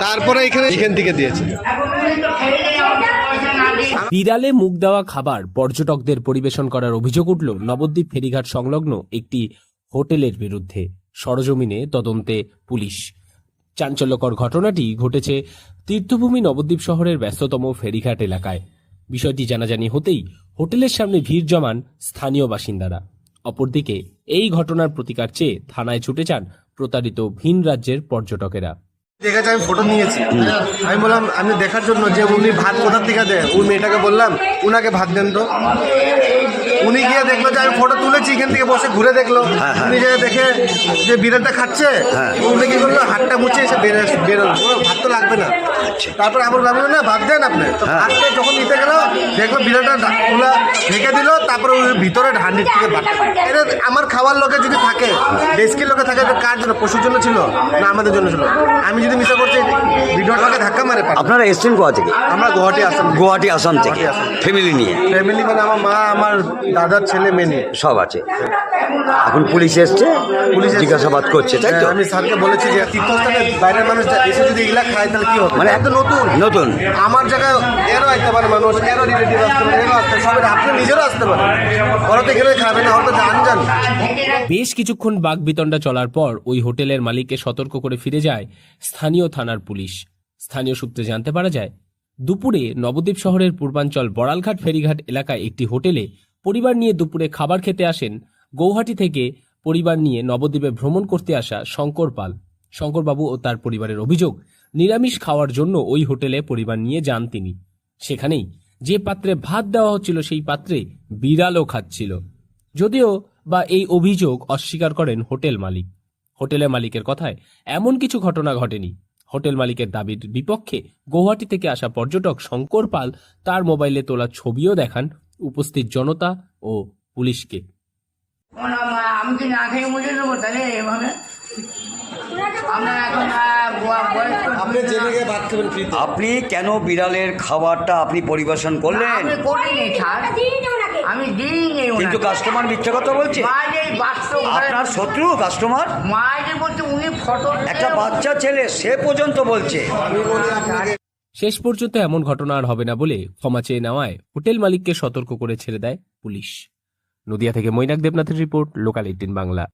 তারপরে এখানে এখান থেকে দিয়েছে। বিড়ালে মুখ দেওয়া খাবার পর্যটকদের পরিবেশন করার অভিযোগ উঠল নবদ্বীপ ফেরিঘাট সংলগ্ন একটি হোটেলের বিরুদ্ধে। সরজমিনে তদন্তে পুলিশ। চাঞ্চল্যকর ঘটনাটি ঘটেছে তীর্থভূমি নবদ্বীপ শহরের ব্যস্ততম ফেরিঘাট এলাকায়। বিষয়টি জানাজানি হতেই হোটেলের সামনে ভিড় জমান স্থানীয় বাসিন্দারা। অপরদিকে এই ঘটনার প্রতিকার চেয়ে থানায় ছুটে যান প্রতারিত ভিন রাজ্যের পর্যটকেরা। দেখেছে আমি ফটো নিয়েছি। আমি বললাম আমি দেখার জন্য যে উনি ভাত কোথার থেকে দেয়? ওই মেয়েটাকে বললাম উনাকে ভাত দেন তো। উনি গিয়ে দেখল যে আমি ফটো তুলেছি এখান থেকে বসে ঘুরে দেখল। উনি যে দেখে যে বিড়ালটা খাচ্ছে উনি কি করল হাতটা মুছে এসে বেরো বেরোলো। ভাত তো লাগবে না। তারপর আবার ভাবলো না ভাত দেন আপনি। তো ভাতটা যখন নিতে গেল দেখল বিড়ালটা ডা- ঢেকে দিল তারপরে ওই ভিতরে হান্ডির থেকে এটা আমার খাওয়ার লোকে যদি থাকে ডেস্কের লোকে থাকে কার জন্য? পশুর জন্য ছিল না আমাদের জন্য ছিল? আমি যদি মিশা করছি ভিডিওটাকে ধাক্কা মারে। আপনারা এসছেন গোয়া থেকে? আমরা গুয়াহাটি আসাম গুয়াহাটি আসাম থেকে। ফ্যামিলি নিয়ে? ফ্যামিলি মানে আমার মা আমার দাদার ছেলে মেয়ে সব আছে। এখন পুলিশ এসছে পুলিশ জিজ্ঞাসাবাদ করছে তাই তো? হ্যাঁ, আমি স্যারকে বলেছি যে তীর্থস্থানে বাইরের মানুষ এসে যদি এগুলা খায় তাহলে কি হবে? মানে এত নতুন? নতুন। আমার জায়গায় এরও আসতে পারে মানুষ এরও রিলেটিভ আসতে পারে এরও আসতে সবাই আপনি নিজেরও আসতে পারেন। ওরা তো এখানে খাবে না ওরা তো বেশ কিছুক্ষণ চলার পর ওই হোটেলের মালিককে সতর্ক করে ফিরে যায় স্থানীয় থানার পুলিশ। স্থানীয় সূত্রে জানতে পারা যায় দুপুরে নবদ্বীপ শহরের পূর্বাঞ্চল বড়ালঘাট ফেরিঘাট এলাকায় একটি হোটেলে পরিবার নিয়ে দুপুরে খাবার খেতে আসেন গৌহাটি থেকে পরিবার নিয়ে নবদ্বীপে ভ্রমণ করতে আসা শঙ্কর পাল। শঙ্করবাবু ও তার পরিবারের অভিযোগ নিরামিষ খাওয়ার জন্য ওই হোটেলে পরিবার নিয়ে যান তিনি। সেখানেই যে পাত্রে ভাত দেওয়া হচ্ছিল সেই পাত্রে বিড়ালও খাচ্ছিল। যদিও বা এই অভিযোগ অস্বীকার করেন হোটেল মালিক। হোটেলের মালিকের কথায় এমন কিছু ঘটনা ঘটেনি। হোটেল মালিকের দাবির বিপক্ষে গৌহাটি থেকে আসা পর্যটক শঙ্কর পাল তার মোবাইলে তোলা ছবিও দেখান উপস্থিত জনতা ও পুলিশকে। আমি না খেয়ে দেবো তাহলে এভাবে? আমরা এখন আপনি জেনে গিয়ে ভাত খাবেন ফ্রিতে। আপনি কেন বিড়ালের খাবারটা আপনি পরিবেশন করলেন? আমি করিনি ছাড় আমি দিইনি কিন্তু কাস্টমার মিথ্যা কথা বলছে। আপনার শত্রু কাস্টমার মাঝে বলছে উনি ফটো একটা বাচ্চা ছেলে সে পর্যন্ত বলছে। শেষ পর্যন্ত এমন ঘটনা আর হবে না বলে ক্ষমা চেয়ে নেওয়ায় হোটেল মালিককে সতর্ক করে ছেড়ে দেয় পুলিশ। নদিয়া থেকে মৈনাক দেবনাথের রিপোর্ট লোকাল এইটিন বাংলা।